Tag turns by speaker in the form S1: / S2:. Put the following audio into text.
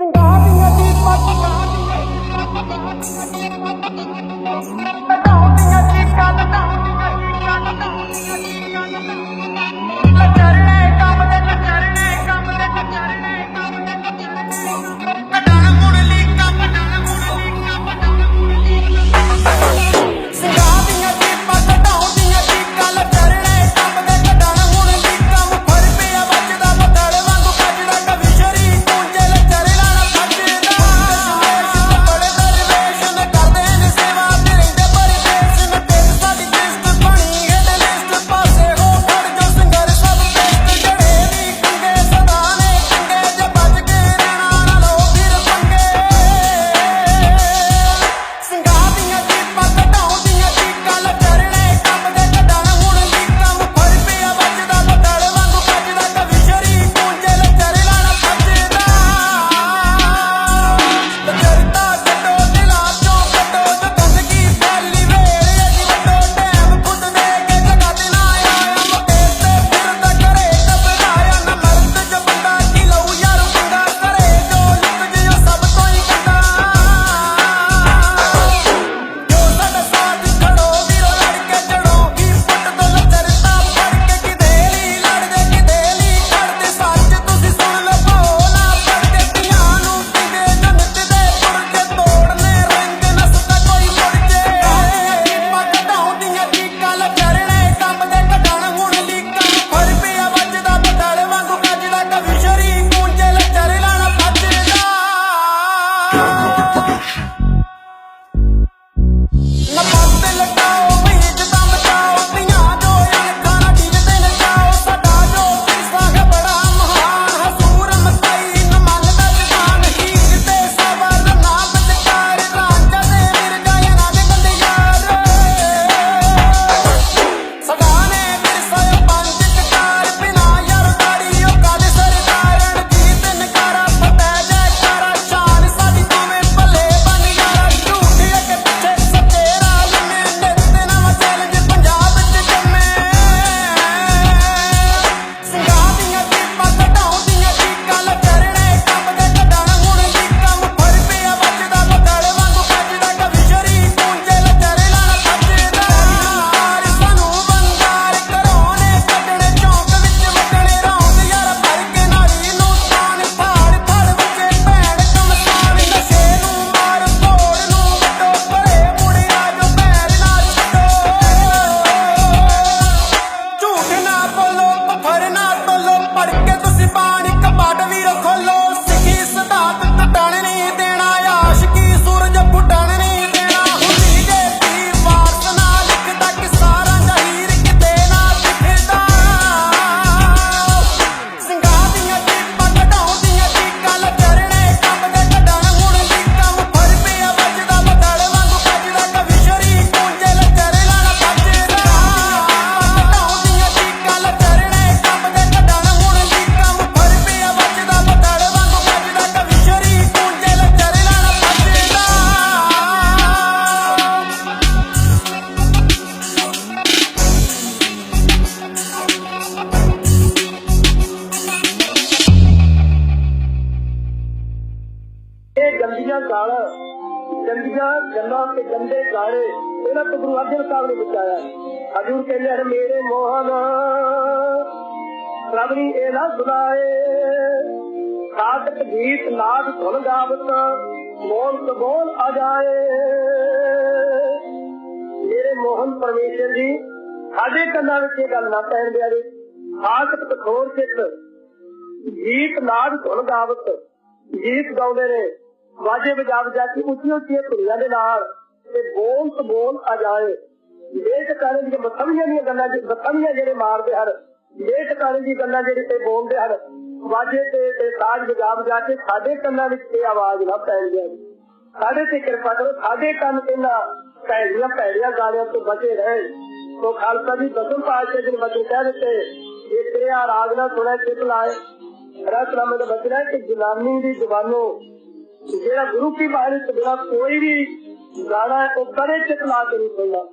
S1: ਸਿੰਘਾਰ ਦੀਆਂ ਦੀ ਪੱਗਾਂ ਦੀਆਂ ਦੀਆਂ ਦੀਆਂ ਦੀਆਂ
S2: ਕਾਲ ਗੰਦੀਆਂ ਗੱਲਾਂ ਤੇ ਗੰਦੇ ਗਾਣੇ ਇਹਨਾਂ ਤੋਂ ਗੁਰੂ ਅਰਜਨ ਸਾਹਿਬ ਨੇ ਬਚਾਇਆ। ਹਜੂਰ ਕਹਿੰਦੇ ਹਨ, ਮੇਰੇ ਮੋਹਨ ਰੱਬ ਇਹ ਨਾ ਸੁਣਾਏ। ਸਾਧਕ ਗੀਤ ਨਾਦ ਧੁਨ ਗਾਵਤ, ਮੋਹਨ ਕਬੋਲ ਆ ਜਾਏ। ਮੇਰੇ ਮੋਹਨ ਪਰਮੇਸ਼ਰ ਜੀ, ਸਾਡੇ ਕੰਨਾਂ ਵਿੱਚ ਇਹ ਗੱਲ ਨਾ ਪੈਣ ਦਿਆਵੇ ਸਾਧਕ ਤਖੋਰ ਚਿੱਤ, ਗੀਤ ਨਾਦ ਧੁਨ ਗਾਵਤ, ਗੀਤ ਗਾਉਂਦੇ ਨੇ। ਵਾਜੇ ਵਜਾ ਵਜਾ ਕੇ ਉੱਚੀ ਉੱਚੀ ਧੁਨੀਆਂ ਦੇ ਨਾਲ ਤੇ ਬੋਲ ਤੋਂ ਬੋਲ ਆ ਜਾਏ। ਇਹ ਟਕਾਣੇ ਦੀਆਂ ਬਤਵੀਆਂ ਦੀਆਂ ਗੱਲਾਂ ਜਿਹੜੇ ਬਤਵੀਆਂ ਜਿਹੜੇ ਮਾਰਦੇ ਹਨ ਇਹ ਟਕਾਣੇ ਦੀ ਗੱਲਾਂ ਜਿਹੜੇ ਤੇ ਬੋਲਦੇ ਹਨ, ਵਾਜੇ ਤੇ ਤੇ ਸਾਜ ਵਜਾ ਵਜਾ ਕੇ ਸਾਡੇ ਕੰਨਾਂ ਵਿੱਚ ਇਹ ਆਵਾਜ਼ ਨਾ ਪੈ ਜਾਵੇ ਸਾਡੇ ਤੇ ਕਿਰਪਾ ਕਰੋ, ਸਾਡੇ ਕੰਨ ਇਹਨਾਂ ਪੈੜੀਆਂ ਪੈੜੀਆਂ ਗਾਲਿਆਂ ਤੋਂ ਬਚੇ ਰਹੇ। ਤੋ ਖਾਲਸਾ ਜੀ, ਦਸਮ ਪਾਤਸ਼ਾਹ ਜੀ ਬਚੇ ਕਹਿ ਦਿੱਤੇ ਇਹ ਤੇਰਾ ਰਾਗ ਨਾ ਸੁਣੇ ਚਿਤ ਲਾਏ। ਰਸ ਰਮੇ ਦਾ ਬਚਣਾ ਕਿ ਗੁਲਾਮੀ ਦੀ ਜ਼ਬਾਨੋਂ ਜਿਹੜਾ ਗੁਰੂ ਕੀ ਬਾਣੀ ਤੋਂ ਬਿਨਾ ਕੋਈ ਵੀ ਗਾਣਾ ਹੈ, ਉਹ ਕਦੇ ਚਿਤਲਾ ਨਹੀਂ ਹੁੰਦਾ